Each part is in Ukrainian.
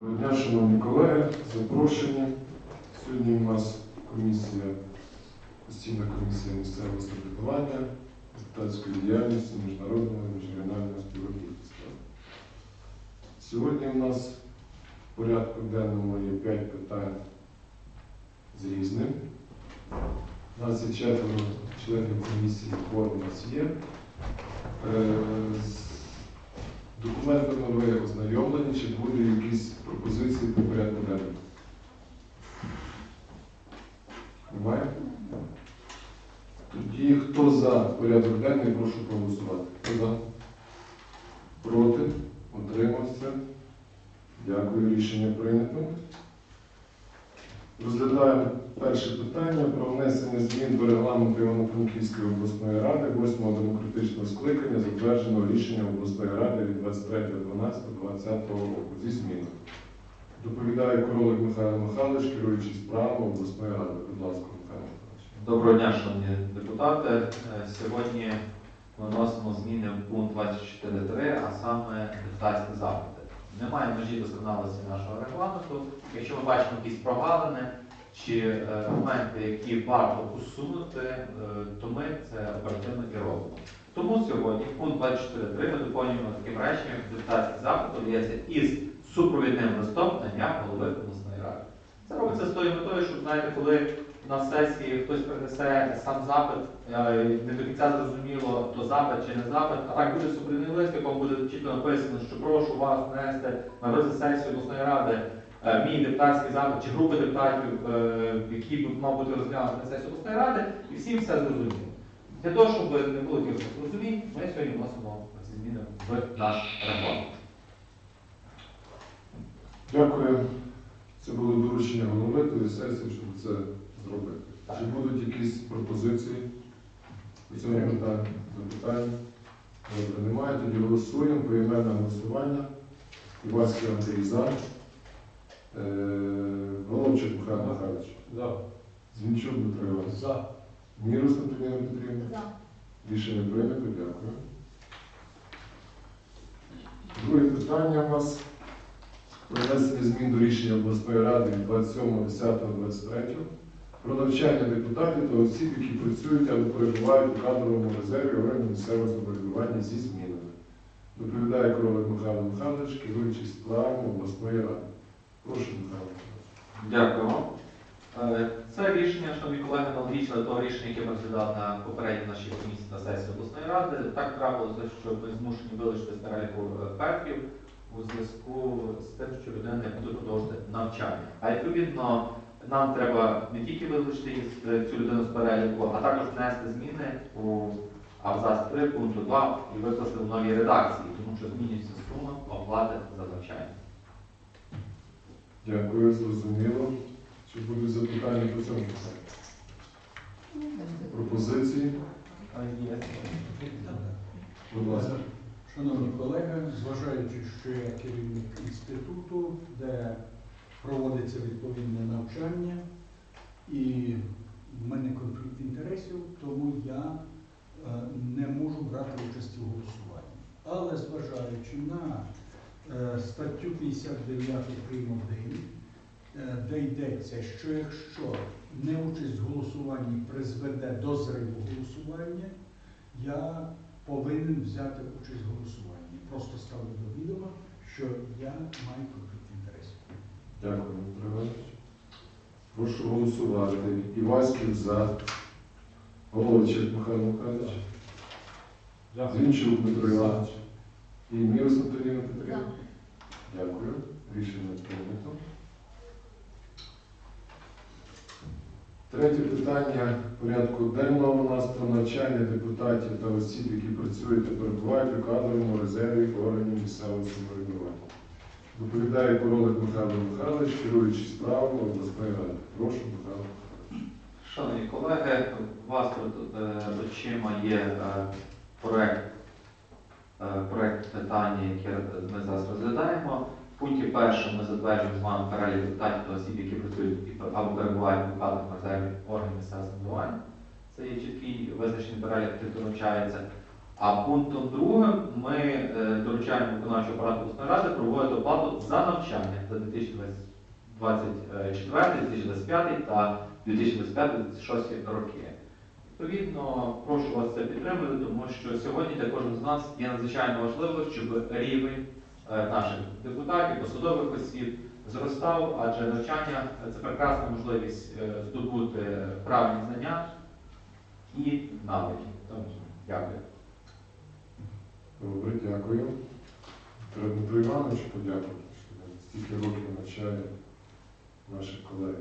Доброго дня, шановні колеги, запрошені. Сьогодні у нас комісія, постійна комісія місцевого самоврядування, депутатської діяльності, міжнародного і міжрегіонального співробітництва. Сьогодні у нас в порядку денному є 5 питань з різним. У нас є четверо членів комісії, у нас є. Е, Документами ви ознайомлені, чи будуть якісь пропозиції по порядку денному? Немає? Тоді хто за порядок денний, прошу проголосувати. Хто за? Проти? Утримався? Дякую, рішення прийнято. Розглядаємо перше питання про внесення змін до регламенту Івано-Франківської обласної ради 8-го демократичного скликання, затвердженого рішенням обласної ради від 23.12.2020 року зі змінами. Доповідає Королик Михайло Михайлович, керуючий справами обласної ради. Будь ласка, Михайло Михайлович. Доброго дня, шановні депутати. Е, Сьогодні ми зміни в пункт 24.3, а саме депутатські запити. Немає межі досконалості нашого регламенту. Якщо ми бачимо якісь прогалини чи е, моменти, які варто усунути, е, то ми це оперативно і робимо. Тому сьогодні пункт 24.3 ми доповнюємо таким реченням, депутатський запит подається із супровідним листом надання голови обласної ради. Це робиться з тою метою, щоб знаєте, коли на сесії хтось принесе сам запит, е, не до кінця зрозуміло, то запит чи не запит, а так буде супровідний лист, якому буде чітко написано, що прошу вас внести на розгляд сесії обласної ради е, мій депутатський запит чи групи депутатів, е, які мав бути розглянути на сесії обласної ради, і всім все зрозуміло. Для того, щоб не було якихось розумінь, ми сьогодні вносимо ці зміни в наш регламент. Дякую. Доручення голови тої сесії, щоб це зробити. Чи будуть якісь пропозиції по цьому питанню? Запитання? Добре, немає. Тоді голосуємо. Поіменне голосування. Іванський Андрій за. Е, Головчик Михайло Михайлович. За. Зінчук Дмитро Іванович. За. Мірус Антоніна Петрівна. За. Рішення прийнято. Дякую. Друге питання у нас про внесення змін до рішення обласної ради від 27.10.23 про навчання депутатів та осіб, які працюють або перебувають у кадровому резерві органів місцевого самоврядування зі змінами. Доповідає Королик Михайло Михайлович, керуючий справами обласної ради. Прошу, Михайло Михайлович. Дякую. Е, Це рішення, шановні колеги, аналогічне до того рішення, яке ми розглядали на попередній нашій комісії на сесії обласної ради. Так трапилося, що ми змушені вилучити з переліку е, петрів у зв'язку з тим, що людина не буде продовжувати навчання. А відповідно, нам треба не тільки вилучити цю людину з переліку, а також внести зміни у абзац 3 пункту 2 і викласти в новій редакції, тому що змінюється сума оплати за навчання. Дякую, зрозуміло. Чи будуть запитання по цьому? Пропозиції? Будь ласка. Шановні колеги, зважаючи, що я керівник інституту, де проводиться відповідне навчання, і в мене конфлікт інтересів, тому я е, не можу брати участі у голосуванні. Але зважаючи на е, статтю 59 прим. 1, е, де йдеться, що якщо неучасть в голосуванні призведе до зриву голосування, я повинен взяти участь в голосуванні. Просто ставлю до відома, що я маю конфлікт інтересів. Дякую, Дмитро Іванович. Прошу голосувати. Іваськів за. Головчик Михайло Михайлович. Зінчук Дмитро Іванович. І Мірус Антоніна Петрівна. Дякую. Рішення прийнято. Третє питання порядку денного у нас про навчання депутатів та осіб, які працюють та перебувають у кадровому резерві органів місцевого самоврядування. Доповідає Королик Михайло Михайлович, керуючий справами обласної ради. Прошу, Михайло Михайлович. Шановні колеги, у вас перед очима є е, проект, е, питання, яке ми зараз розглядаємо. В пункті першому ми затверджуємо з вами перелік депутатів та осіб, які працюють і або перебувають у кадровому резерві органів місцевого самоврядування. Це є чіткий визначений перелік тих, хто навчається. А пунктом другим ми е, доручаємо виконавчого апарату обласної ради проводити оплату за навчання за 2024, 2025 та 2025-2026 роки. Відповідно, прошу вас це підтримати, тому що сьогодні для кожного з нас є надзвичайно важливо, щоб рівень наших депутатів, посадових осіб зростав, адже навчання це прекрасна можливість е, здобути правильні знання і навики. Тому дякую. Добре, дякую. Треба Івановичу подякувати, що стільки років навчає наших колег.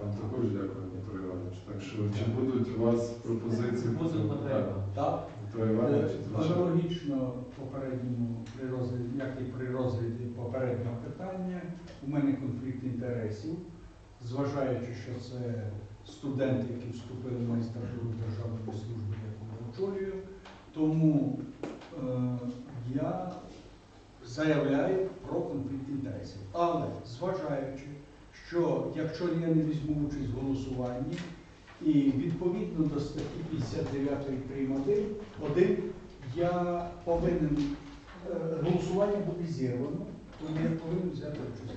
Вам також дякую, Дмитро Іванович. Так що чи будуть у вас пропозиції? потреба. питанню? Так, Звичайно. Аналогічно попередньому при розгляді, як і при розгляді попереднього питання, у мене конфлікт інтересів, зважаючи, що це студенти, які вступили в магістратуру державної служби, яку я очолюю, тому е, я заявляю про конфлікт інтересів. Але зважаючи, що якщо я не візьму участь в голосуванні, і відповідно до статті 59 прим. 1, 1 я повинен е, голосування буде зірвано, тому я повинен взяти участь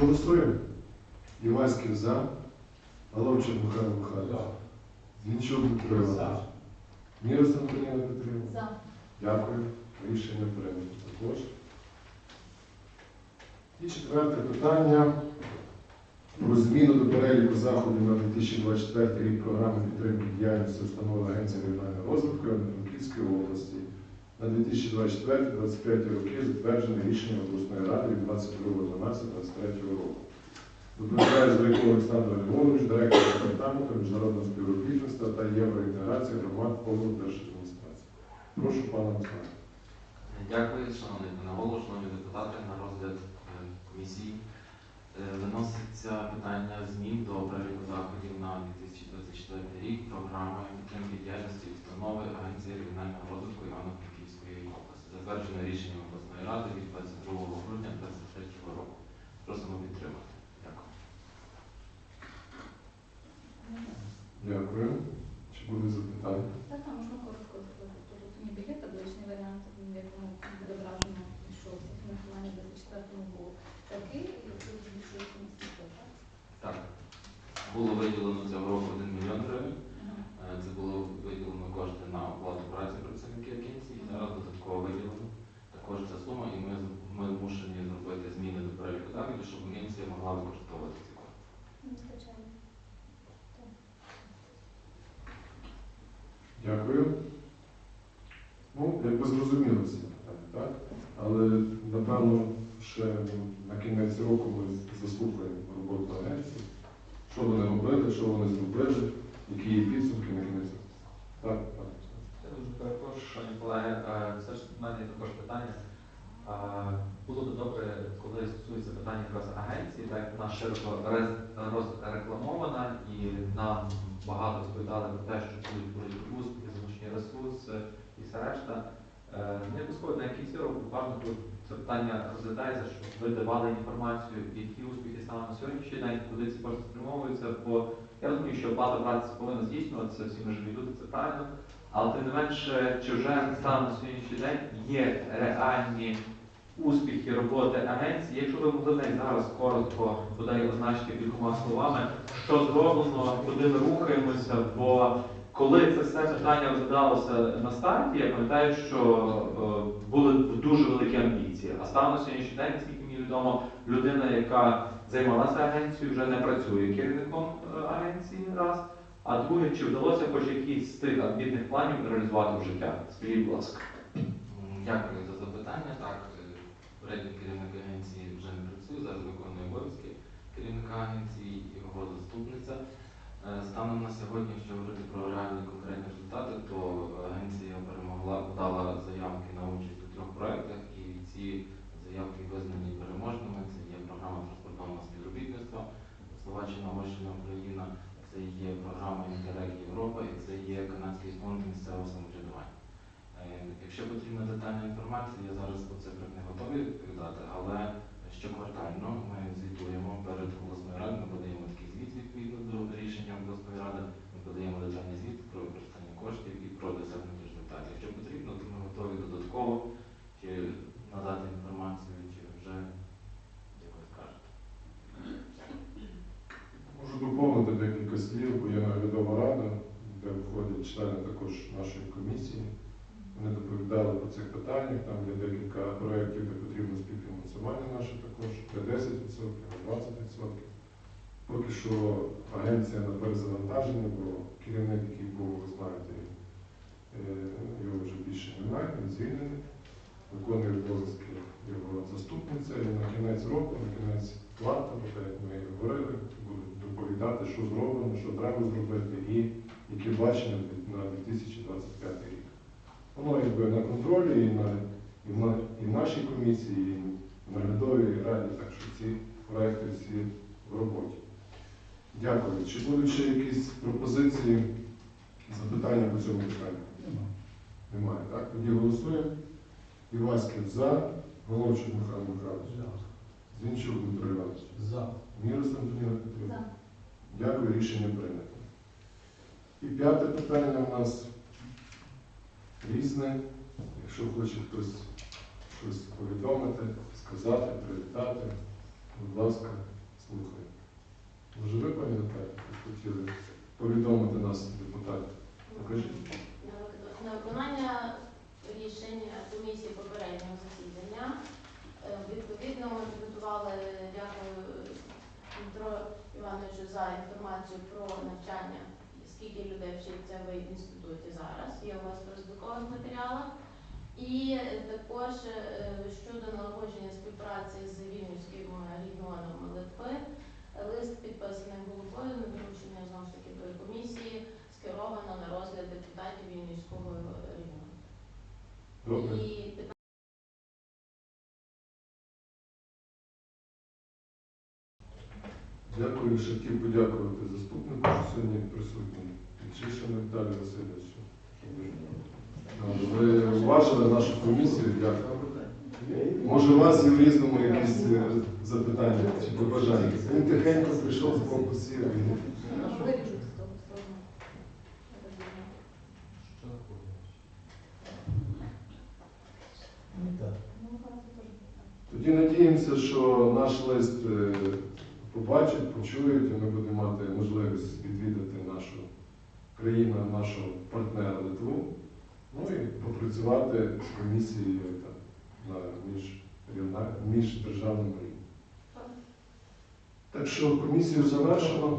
голосуємо. Івайський за. Головчик Михайло Михайлович. Зінчук Дмитро Іванович. Мірослав Антоніна Петрівна. За. Дякую. Рішення прийнято також. І четверте питання про зміну до переліку заходів на 2024 рік програми підтримки діяльності установи Агенції регіонального розвитку Івано-Франківської області на 2024-2025 роки затверджене рішенням обласної ради від 22.12.23 року. Доповідає Зрайко Олександр Львович, директор департаменту міжнародного співробітництва та євроінтеграції громад облдержадміністрації. Прошу пана Руслана. Дякую, шановний пане голово, шановні депутати. На розгляд е, комісії виноситься питання змін до переліку заходів на 2024 рік програми підтримки діяльності установи Агенції регіонального розвитку Івано-Франківської області, затверджене рішенням обласної ради від 22 грудня 2023 року. Просимо підтримати. Дякую. Дякую. Чи будуть запитання? Так, можна коротко сказати. Тут ніби є табличний варіант, в якому відображено, що фінансування в 24-му був такий, і тут збільшується на скільки, так? Так. Було виділено цього року 1 мільйон гривень. Ага. Е, Це було виділено кошти на оплату праці працівників агенції. Зараз додатково виділено також ця сума, і ми, з- ми змушені зробити зміни до переліку заходів, щоб агенція могла використовувати ці кошти. Не вистачає. Дякую. Ну, якби зрозуміло всі питання, так? Але напевно ще ну, на кінець року ми заслухаємо роботу агенції, що вони робили, що вони зробили, які є підсумки на кінець року. Так, так. Я дуже перепрошую, шановні колеги. Е, Все ж в мене є також питання. Е, Було б добре, коли стосується питання якраз агенції, так вона широко розрекламована і нам багато розповідали про те, що будуть залучені ресурси і все решта. Е, Не обов'язково на року бажано тут це питання розглядається, щоб ви давали інформацію, які успіхи стали на сьогоднішній день, куди ці кошти спрямовуються, бо я розумію, що оплата праці повинна здійснюватися, всі ми живі люди, це правильно. Але тим не менше, чи вже станом на сьогоднішній день є реальні успіхи роботи агенції? Якщо ви могли навіть зараз коротко бодай означити кількома словами, що зроблено, куди ми рухаємося, бо коли це все питання розглядалося на старті, я пам'ятаю, що е, були дуже великі амбіції. А станом на сьогоднішній день, наскільки мені відомо, людина, яка займалася агенцією, вже не працює керівником е, агенції раз. А друге, чи вдалося хоч якісь з тих амбітних планів реалізувати в життя? Скажіть, будь ласка. Дякую за запитання. Так, е, передній керівник агенції вже не працює, зараз виконує обов'язки керівника агенції його заступниця. Е, Станом на сьогодні, якщо говорити про реальні конкретні результати, то агенція перемогла, подала заявки на участь у трьох проєктах, і ці заявки визнані переможними. Це є програма транспортного співробітництва Словаччина, Угорщина, Україна, це є програма Інтерек Європа і це є канадський фонд місцевого самоврядування. Е, Якщо потрібна детальна інформація, я зараз по цифрах не готовий відповідати, але щоквартально ми звітуємо перед обласною радою, ми подаємо звіт відповідно до рішення обласної ради ми подаємо детальний звіт про використання коштів і про досягнення результатів. Якщо потрібно, то ми готові додатково чи надати інформацію, чи вже якось кажете. Можу доповнити декілька слів, бо є навідома рада, де входять члени також нашої комісії. Вони доповідали про цих питаннях, там є декілька проєктів, де потрібно співфінансування наше також, де 10%, 20%. Поки що агенція на перезавантаженні, бо керівник, який був, ви знаєте, е, його вже більше немає, він звільнений. Виконує обов'язки його заступниця і на кінець року, на кінець кварталу, так як ми говорили, будуть доповідати, що зроблено, що треба зробити і які бачення на 2025 рік. Воно якби на контролі і, на, і, в, і в нашій комісії, і в наглядовій раді, так що ці проекти всі в роботі. Дякую. Чи будуть ще якісь пропозиції, запитання по цьому питанню? Нема. Немає, так? Тоді голосуємо. Іваськів за, Головчук Михайло Михайлович, За. Зінчук Дмитро Іванович, За. Мірос Антоніна Петрівна. За. Дякую, рішення прийнято. І п'яте питання у нас різне. Якщо хоче хтось щось повідомити, сказати, привітати, будь ласка, слухаю. Може, ви, Наталі, хотіли повідомити нас, депутатів? Покажіть. На виконання рішення комісії попереднього засідання е, відповідно ми підготували, дякую Дмитро Івановичу за інформацію про навчання, скільки людей вчиться в інституті зараз, є у вас в роздрукових матеріалах. І е, також е, щодо налагодження співпраці з Вільнюським регіоном Литви, лист підписаний головою на доручення знову ж таки тої комісії скеровано на розгляд депутатів Вільнюського регіону. Добре. І Дякую, ще хотів подякувати заступнику, що сьогодні присутній. Чишину Віталію Васильовичу. Ви уважили нашу комісію, дякую. Може, у вас є в різному якісь е, запитання чи побажання? Він тихенько прийшов з боку сів. Тоді надіємося, що наш лист е, побачать, почують, і ми будемо мати можливість відвідати нашу країну, нашого партнера Литву, ну і попрацювати з комісією між міжрегіона- міждержавному рівні. Так що комісію завершено.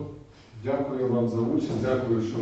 Дякую вам за участь, дякую, що